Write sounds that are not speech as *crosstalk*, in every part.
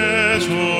예수께 조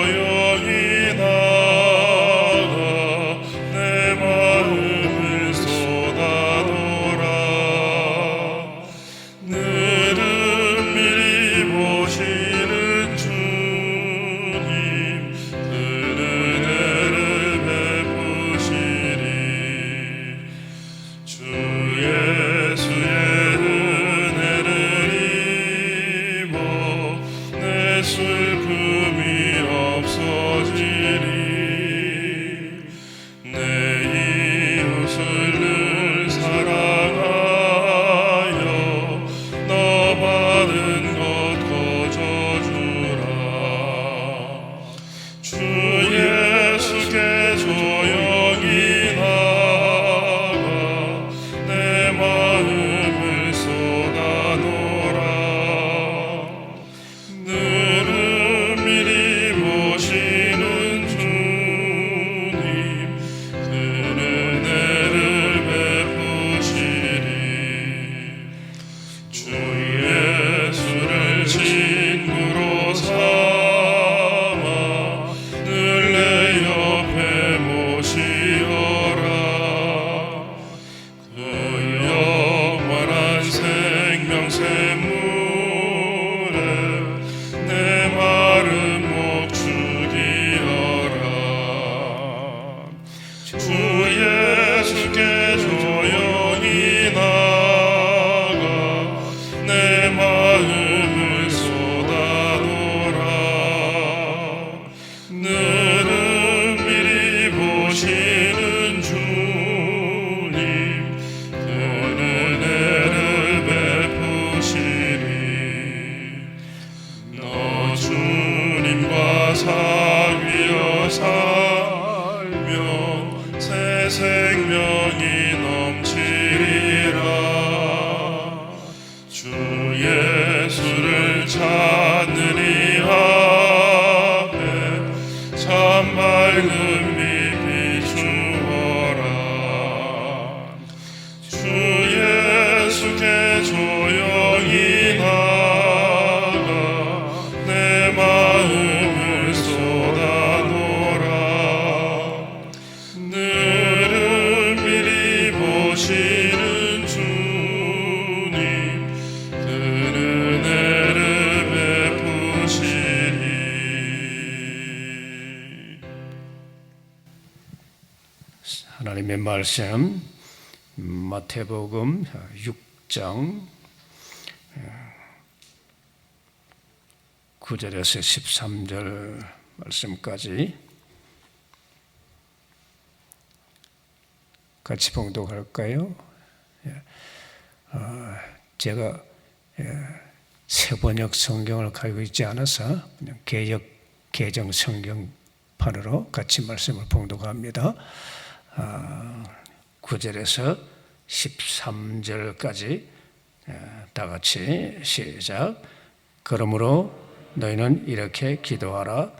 말씀 마태복음 6장 9절에서 13절 말씀까지 같이 봉독할까요? 예. 어, 제가 예, 세번역 성경을 가지고 있지 않아서 그냥 개역 개정 성경판으로 같이 말씀을 봉독합니다. 아, 9절에서 13절까지 다 같이 시작. 그러므로 너희는 이렇게 기도하라.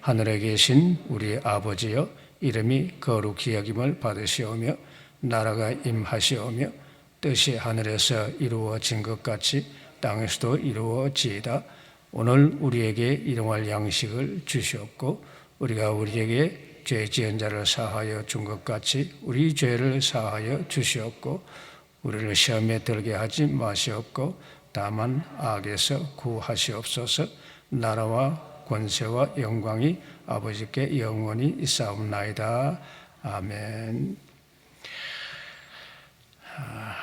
하늘에 계신 우리 아버지여 이름이 거룩히 여김을 받으시오며 나라가 임하시오며 뜻이 하늘에서 이루어진 것 같이 땅에서도 이루어지이다. 오늘 우리에게 일용할 양식을 주시옵고 우리가 우리에게 죄 지은 자를 사하여 준 것 같이 우리 죄를 사하여 주시옵고 우리를 시험에 들게 하지 마시옵고 다만 악에서 구하시옵소서 나라와 권세와 영광이 아버지께 영원히 있사옵나이다 아멘. 아,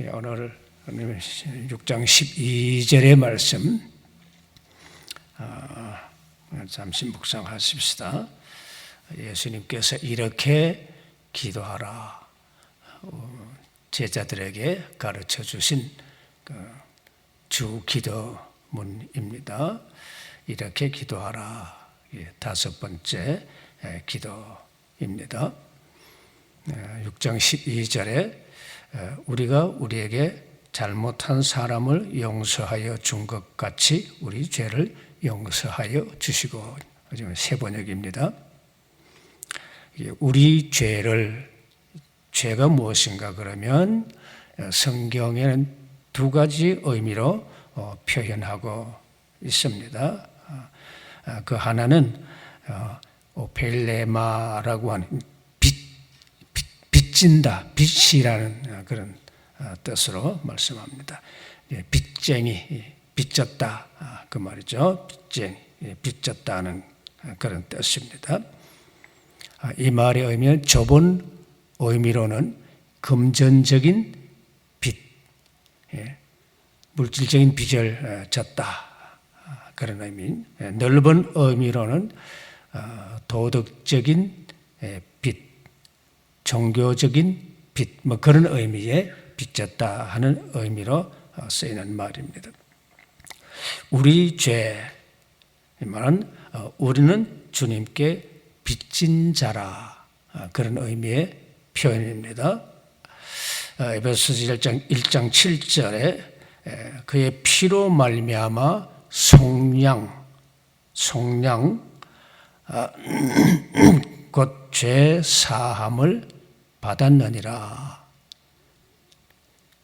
예, 오늘 6장 12절의 말씀 아, 잠시 묵상하십시다. 예수님께서 이렇게 기도하라 어, 제자들에게 가르쳐 주신 그주 기도문입니다. 이렇게 기도하라 예, 다섯 번째 예, 기도입니다. 6장 12절에 우리가 우리에게 잘못한 사람을 용서하여 준 것 같이 우리 죄를 용서하여 주시고 세 번역입니다. 우리 죄를 죄가 무엇인가 그러면 어, 성경에는 두 가지 의미로 어, 표현하고 있습니다. 어, 어, 그 하나는 어, 오펠레마라고 하는 빚, 빚, 빚진다, 빚이라는 어, 그런 어, 뜻으로 말씀합니다. 예, 빚쟁이, 예, 빚졌다 아, 그 말이죠. 빚쟁이, 예, 빚졌다는 어, 그런 뜻입니다. 아, 이 말의 의미는 좁은 의미로는 금전적인 빚, 예, 물질적인 빚을 어, 졌다 아, 그런 의미. 예, 넓은 의미로는 어, 도덕적인 예, 빚, 종교적인 빚, 뭐 그런 의미의 빚졌다 하는 의미로 어, 쓰이는 말입니다. 우리 죄, 이 말은 어, 우리는 주님께 빚진 자라 어, 그런 의미의 표현입니다. 어, 에베소서 1장 1장 7절에 그의 피로 말미암아 속량 속량 아, *clears throat* 곧죄 사함을 받았느니라.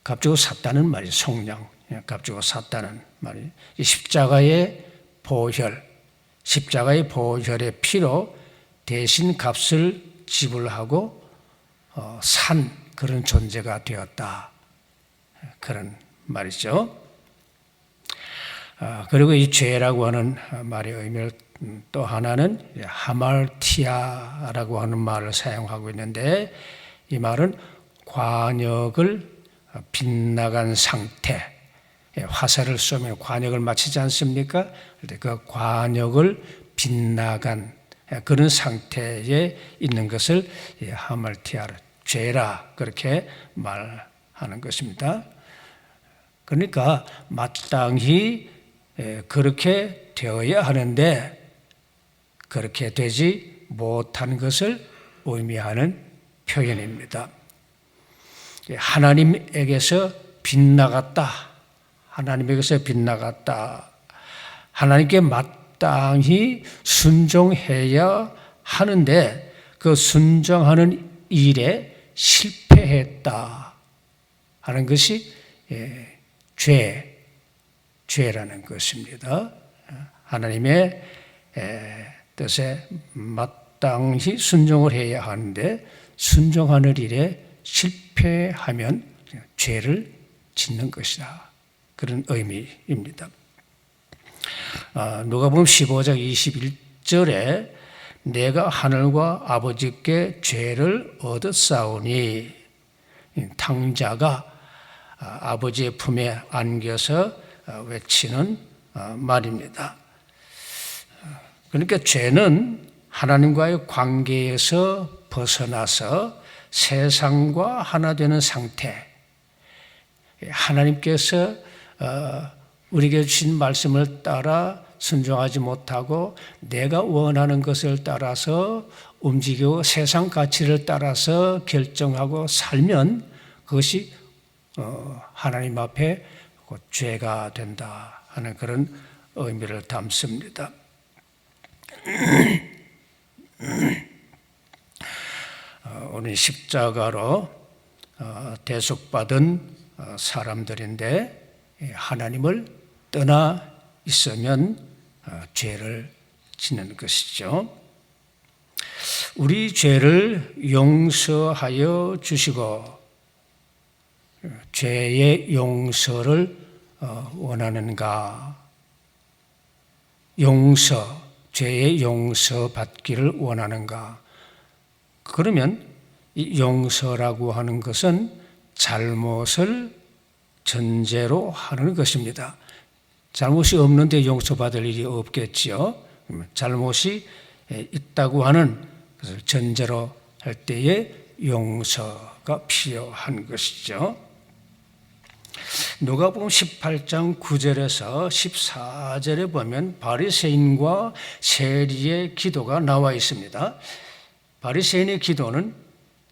값주고 샀다는 말이 속량. 예, 값주고 샀다는 말이 이 십자가의 보혈, 십자가의 보혈의 피로 대신 값을 지불하고 어, 산 그런 존재가 되었다. 그런 말이죠. 아, 그리고 이 죄라고 하는 말의 의미를 음, 또 하나는 하말티아라고 하는 말을 사용하고 있는데 이 말은 관역을 빗나간 상태, 예, 화살을 쏘면 관역을 맞히지 않습니까? 그 관역을 빗나간 예, 그런 상태에 있는 것을 이 하말티아라 죄라 그렇게 말하는 것입니다. 그러니까 마땅히 예, 그렇게 되어야 하는데 그렇게 되지 못한 것을 의미하는 표현입니다. 예, 하나님에게서 빗나갔다. 하나님에게서 빗나갔다. 하나님께 마땅히 순종해야 하는데 그 순종하는 일에 실패했다 하는 것이 예, 죄, 죄라는 것입니다. 하나님의 뜻에 마땅히 순종을 해야 하는데 순종하는 일에 실패하면 죄를 짓는 것이다. 그런 의미입니다. 아, 누가복음 15장 21절에 내가 하늘과 아버지께 죄를 얻었사오니 탕자가 아, 아버지의 품에 안겨서 아, 외치는 말입니다. 그러니까 죄는 하나님과의 관계에서 벗어나서 세상과 하나 되는 상태. 하나님께서 어, 우리에게 주신 말씀을 따라 순종하지 못하고 내가 원하는 것을 따라서 움직이고 세상 가치를 따라서 결정하고 살면 그것이 어, 하나님 앞에 죄가 된다 하는 그런 의미를 담습니다. *clears throat* 오늘 십자가로 어, 대속받은 어, 사람들인데 하나님을 떠나 있으면 어, 죄를 짓는 것이죠. 우리 죄를 용서하여 주시고 죄의 용서를 원하는가? 용서, 죄의 용서 받기를 원하는가? 그러면 이 용서라고 하는 것은 잘못을 전제로 하는 것입니다. 잘못이 없는데 용서받을 일이 없겠지요. 잘못이 있다고 하는 것을 전제로 할 때에 용서가 필요한 것이죠. 누가복음 18장 9절에서 14절에 보면 바리새인과 세리의 기도가 나와 있습니다. 바리새인의 기도는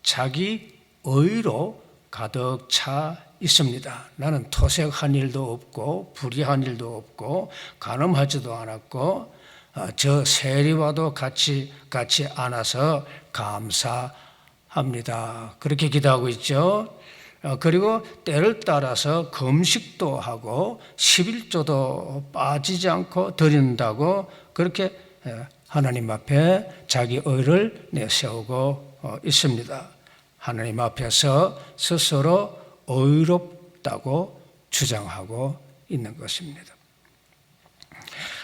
자기 의로 가득 차 있습니다. 나는 토색한 일도 없고 불의한 일도 없고 간음하지도 않았고 어, 저 세리와도 같이 같이 안아서 감사합니다. 합니다. 그렇게 기도하고 있죠. 어, 그리고 때를 따라서 금식도 하고 11조도 빠지지 않고 드린다고 그렇게 예, 하나님 앞에 자기 의를 내세우고 어, 있습니다. 하나님 앞에서 스스로 의롭다고 주장하고 있는 것입니다.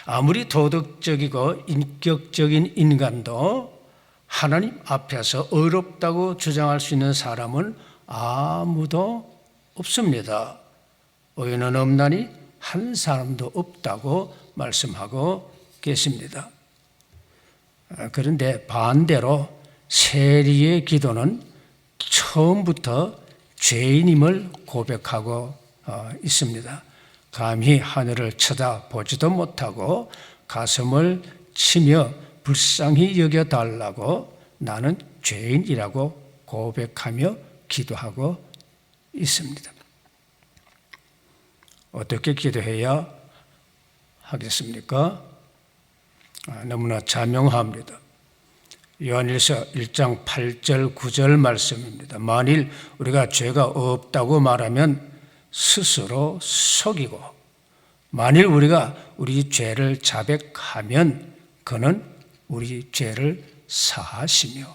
아무리 도덕적이고 인격적인 인간도 하나님 앞에서 의롭다고 주장할 수 있는 사람은 아무도 없습니다. 의인은 없나니 한 사람도 없다고 말씀하고 계십니다. 아, 그런데 반대로 세리의 기도는 처음부터 죄인임을 고백하고 어, 있습니다. 감히 하늘을 쳐다보지도 못하고 가슴을 치며 불쌍히 여겨달라고 나는 죄인이라고 고백하며 기도하고 있습니다. 어떻게 기도해야 하겠습니까? 아, 너무나 자명합니다. 요한일서 1장 8절 9절 말씀입니다. 만일 우리가 죄가 없다고 말하면 스스로 속이고 만일 우리가 우리 죄를 자백하면 그는 우리 죄를 사하시며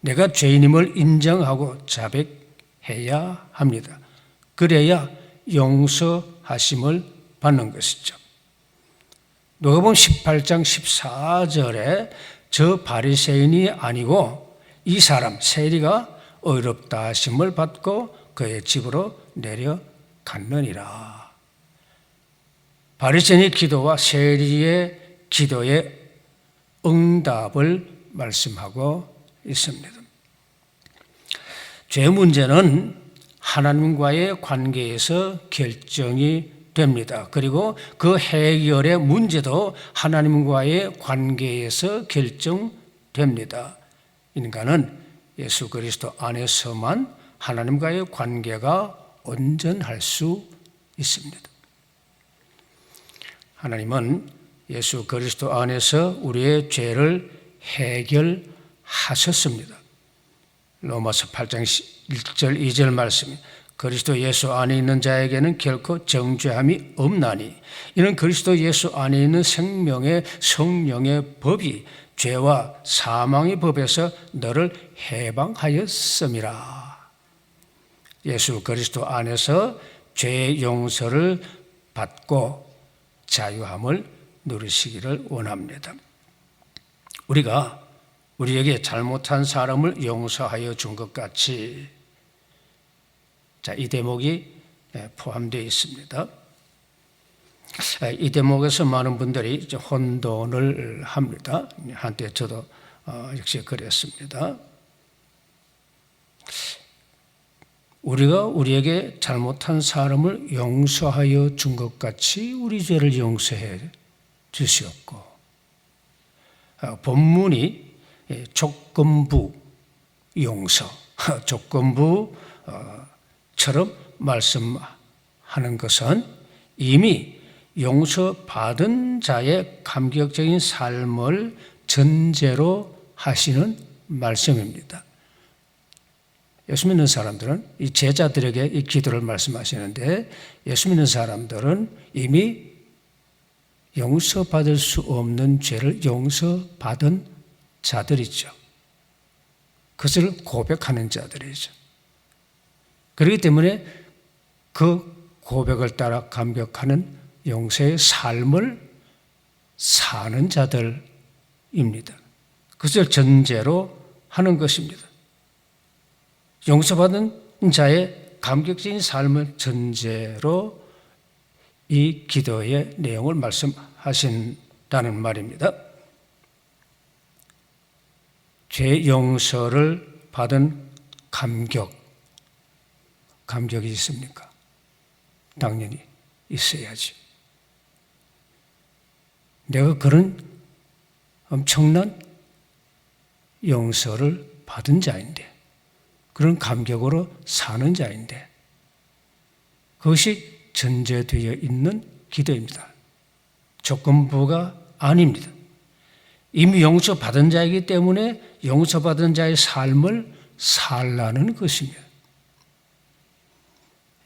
내가 죄인임을 인정하고 자백해야 합니다. 그래야 용서하심을 받는 것이죠. 누가복음 18장 14절에 저 바리새인이 아니고 이 사람 세리가 의롭다 하심을 받고 그의 집으로 내려갔느니라. 바리새인의 기도와 세리의 기도의 응답을 말씀하고 있습니다. 죄 문제는 하나님과의 관계에서 결정이 됩니다. 그리고 그 해결의 문제도 하나님과의 관계에서 결정됩니다. 인간은 예수 그리스도 안에서만 하나님과의 관계가 온전할 수 있습니다. 하나님은 예수 그리스도 안에서 우리의 죄를 해결하셨습니다. 로마서 8장 1절 2절 말씀이 그리스도 예수 안에 있는 자에게는 결코 정죄함이 없나니 이는 그리스도 예수 안에 있는 생명의 성령의 법이 죄와 사망의 법에서 너를 해방하였음이라. 예수 그리스도 안에서 죄의 용서를 받고 자유함을 누리시기를 원합니다. 우리가 우리에게 잘못한 사람을 용서하여 준 것 같이 자, 이 대목이 포함되어 있습니다. 이 대목에서 많은 분들이 혼돈을 합니다. 한때 저도 어, 역시 그랬습니다. 우리가 우리에게 잘못한 사람을 용서하여 준 것 같이 우리 죄를 용서해 주시옵고 어, 본문이 조건부 용서, *laughs* 조건부 처럼 말씀하는 것은 이미 용서받은 자의 감격적인 삶을 전제로 하시는 말씀입니다. 예수 믿는 사람들은 이 제자들에게 이 기도를 말씀하시는데 예수 믿는 사람들은 이미 용서받을 수 없는 죄를 용서받은 자들이죠. 그것을 고백하는 자들이죠. 그렇기 때문에 그 고백을 따라 감격하는 용서의 삶을 사는 자들입니다. 그것을 전제로 하는 것입니다. 용서받은 자의 감격적인 삶을 전제로 이 기도의 내용을 말씀하신다는 말입니다. 죄 용서를 받은 감격, 감격이 있습니까? 당연히 있어야지. 내가 그런 엄청난 용서를 받은 자인데, 그런 감격으로 사는 자인데, 그것이 전제되어 있는 기도입니다. 조건부가 아닙니다. 이미 용서받은 자이기 때문에 용서받은 자의 삶을 살라는 것입니다.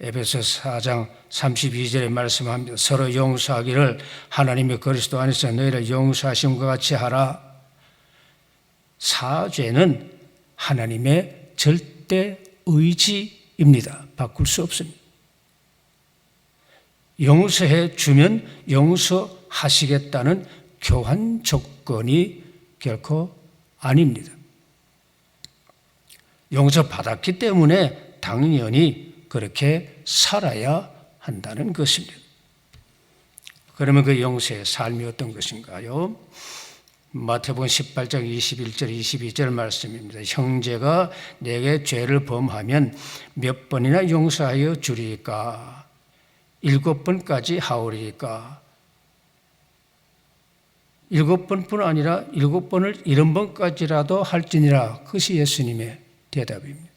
에베소 4장 32절에 말씀합니다. 서로 용서하기를 하나님의 그리스도 안에서 너희를 용서하심과 같이 하라. 사죄는 하나님의 절대 의지입니다. 바꿀 수 없습니다. 용서해 주면 용서하시겠다는 교환 조건이 결코 아닙니다. 용서 받았기 때문에 당연히 그렇게 살아야 한다는 것입니다. 그러면 그 용서의 삶이 어떤 것인가요? 마태복음 18장 21절 22절 말씀입니다. 형제가 내게 죄를 범하면 몇 번이나 용서하여 주리까? 일곱 번까지 하오리까? 일곱 번뿐 아니라 일곱 번을 일흔 번까지라도 할지니라. 그것이 예수님의 대답입니다.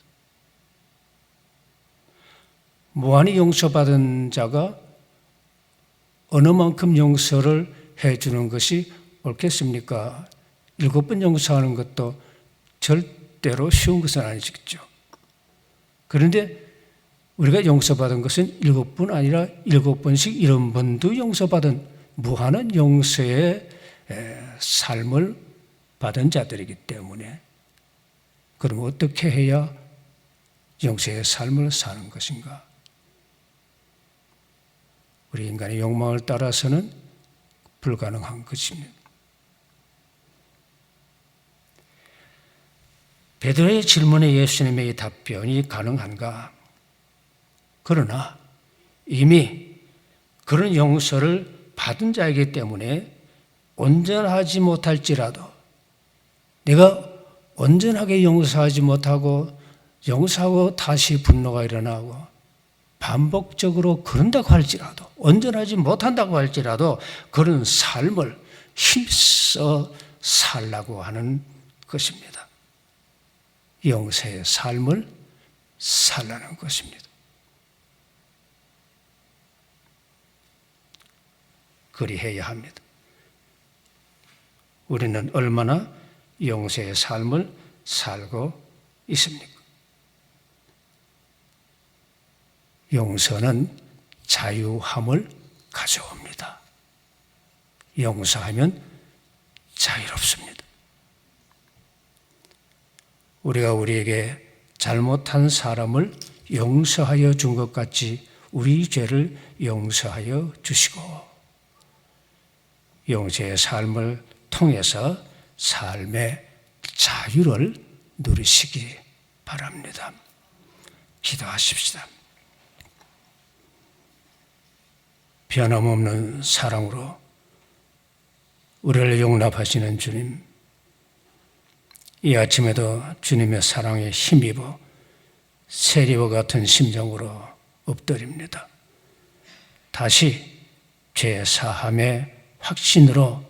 무한히 용서받은 자가 어느 만큼 용서를 해주는 것이 옳겠습니까? 일곱 번 용서하는 것도 절대로 쉬운 것은 아니겠죠. 그런데 우리가 용서받은 것은 일곱 번 아니라 일곱 번씩 일흔 번도 용서받은 무한한 용서의 삶을 받은 자들이기 때문에 그럼 어떻게 해야 용서의 삶을 사는 것인가? 우리 인간의 욕망을 따라서는 불가능한 것입니다. 베드로의 질문에 예수님의 답변이 가능한가? 그러나 이미 그런 용서를 받은 자이기 때문에 온전하지 못할지라도 내가 온전하게 용서하지 못하고 용서하고 다시 분노가 일어나고 반복적으로 그런다고 할지라도 온전하지 못한다고 할지라도 그런 삶을 힘써 살라고 하는 것입니다. 용서의 삶을 살라는 것입니다. 그리해야 합니다. 우리는 얼마나 용서의 삶을 살고 있습니까? 용서는 자유함을 가져옵니다. 용서하면 자유롭습니다. 우리가 우리에게 잘못한 사람을 용서하여 준 것 같이 우리 죄를 용서하여 주시고 용서의 삶을 통해서 삶의 자유를 누리시기 바랍니다. 기도하십시다. 변함없는 사랑으로 우리를 용납하시는 주님, 이 아침에도 주님의 사랑에 힘입어 세리와 같은 심정으로 엎드립니다. 다시 죄 사함의 확신으로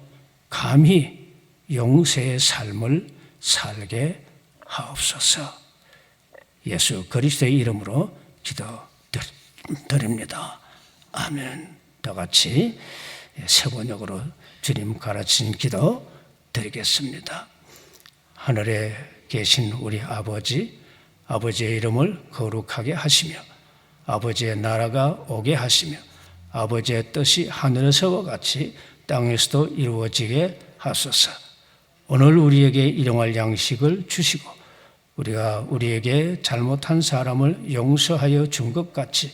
감히 용서의 삶을 살게 하옵소서. 예수 그리스도의 이름으로 기도드립니다. 아멘. 다 같이 세 번역으로 주님 가르친 기도 드리겠습니다. 하늘에 계신 우리 아버지, 아버지의 이름을 거룩하게 하시며, 아버지의 나라가 오게 하시며, 아버지의 뜻이 하늘에서와 같이 땅에서도 이루어지게 하소서. 오늘 우리에게 일용할 양식을 주시고, 우리가 우리에게 잘못한 사람을 용서하여 준 것 같이